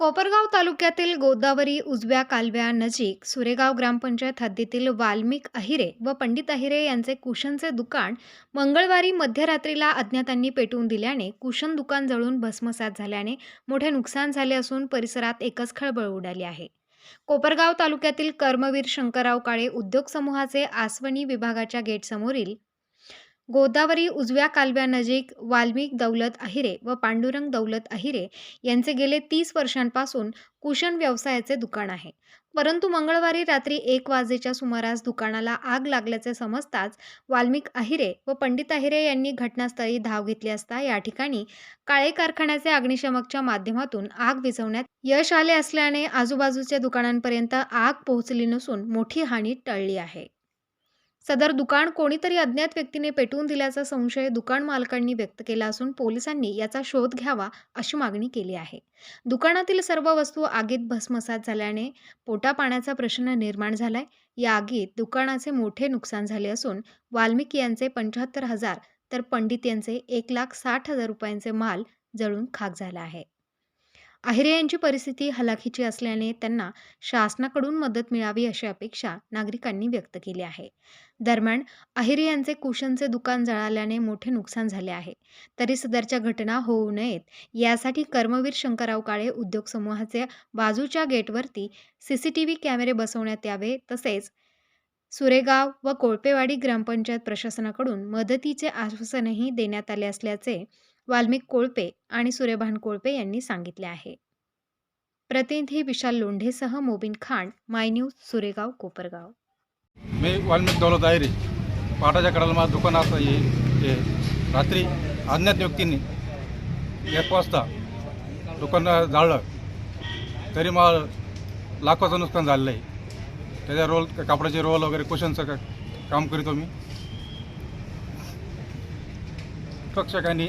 कोपरगाव तालुक्यातील गोदावरी उजव्या कालव्या नजीक सुरेगाव ग्रामपंचायत हद्दीतील वाल्मिक अहिरे व पंडित अहिरे यांचे कुशनचे दुकान मंगळवारी मध्यरात्रीला अज्ञातांनी पेटवून दिल्याने कुशन दुकान जळून भस्मसात झाल्याने मोठे नुकसान झाले असून परिसरात एकच खळबळ उडाली आहे. कोपरगाव तालुक्यातील कर्मवीर शंकरराव काळे उद्योग समूहाचे आसवणी विभागाच्या गेटसमोरील गोदावरी उजव्या कालव्यानजीक वाल्मिक दौलत अहिरे व पांडुरंग दौलत अहिरे यांचे गेले तीस वर्षांपासून कुशन व्यवसायाचे दुकान आहे. परंतु मंगळवारी रात्री एक वाजेच्या सुमारास दुकानाला आग लागल्याचे समजताच वाल्मिक अहिरे व पंडित अहिरे यांनी घटनास्थळी धाव घेतली असता या ठिकाणी काळे कारखान्याचे अग्निशमकच्या माध्यमातून आग विझवण्यात यश आले असल्याने आजूबाजूच्या दुकानांपर्यंत आग पोहोचली नसून मोठी हानी टळली आहे. सदर दुकान कोणीतरी अज्ञात व्यक्तीने पेटवून दिल्याचा संशय दुकान मालकांनी व्यक्त केला असून पोलिसांनी याचा शोध घ्यावा अशी मागणी केली आहे. दुकानातील सर्व वस्तू आगीत भस्मसात झाल्याने पोटा पाण्याचा प्रश्न निर्माण झालाय. या आगीत दुकानाचे मोठे नुकसान झाले असून वाल्मिकी यांचे पंच्याहत्तर हजार तर पंडित यांचे एक लाख साठ हजार रुपयांचे माल जळून खाक झाला आहे. अहिरे यांची परिस्थिती हलाखीची असल्याने त्यांना शासनाकडून मदत मिळावी अशी अपेक्षा नागरिकांनी व्यक्त केली आहे. दरम्यान अहिरे यांचे कुशनचे दुकान जळाल्याने मोठे नुकसान झाले आहे. तरी सदरच्या घटना होऊ नयेत यासाठी कर्मवीर शंकरराव काळे उद्योग समूहाचे बाजूच्या गेटवरती सी सी टी व्ही कॅमेरे बसवण्यात यावे तसेच सुरेगाव व कोळपेवाडी ग्रामपंचायत प्रशासनाकडून मदतीचे आश्वासनही देण्यात आले असल्याचे वाल्मिक कोळपे आणि सूर्यभान कोळपे यांनी सांगितले आहे. प्रतिनिधी विशाल लोंढेसह मोबिन खान माय न्यूज सुरेगाव कोपरगाव. मी वाल्मिक दौलत आहे पाटाच्या कडाला माझं दुकान असं हे रात्री अज्ञात व्यक्तींनी एक वाजता दुकान जाळलं. तरी मला लाखोचं नुकसान झालेलं आहे. त्याच्या रोल कापडाचे रोल वगैरे क्वेश्चनचं का काम करीतो मी. पक्षकांनी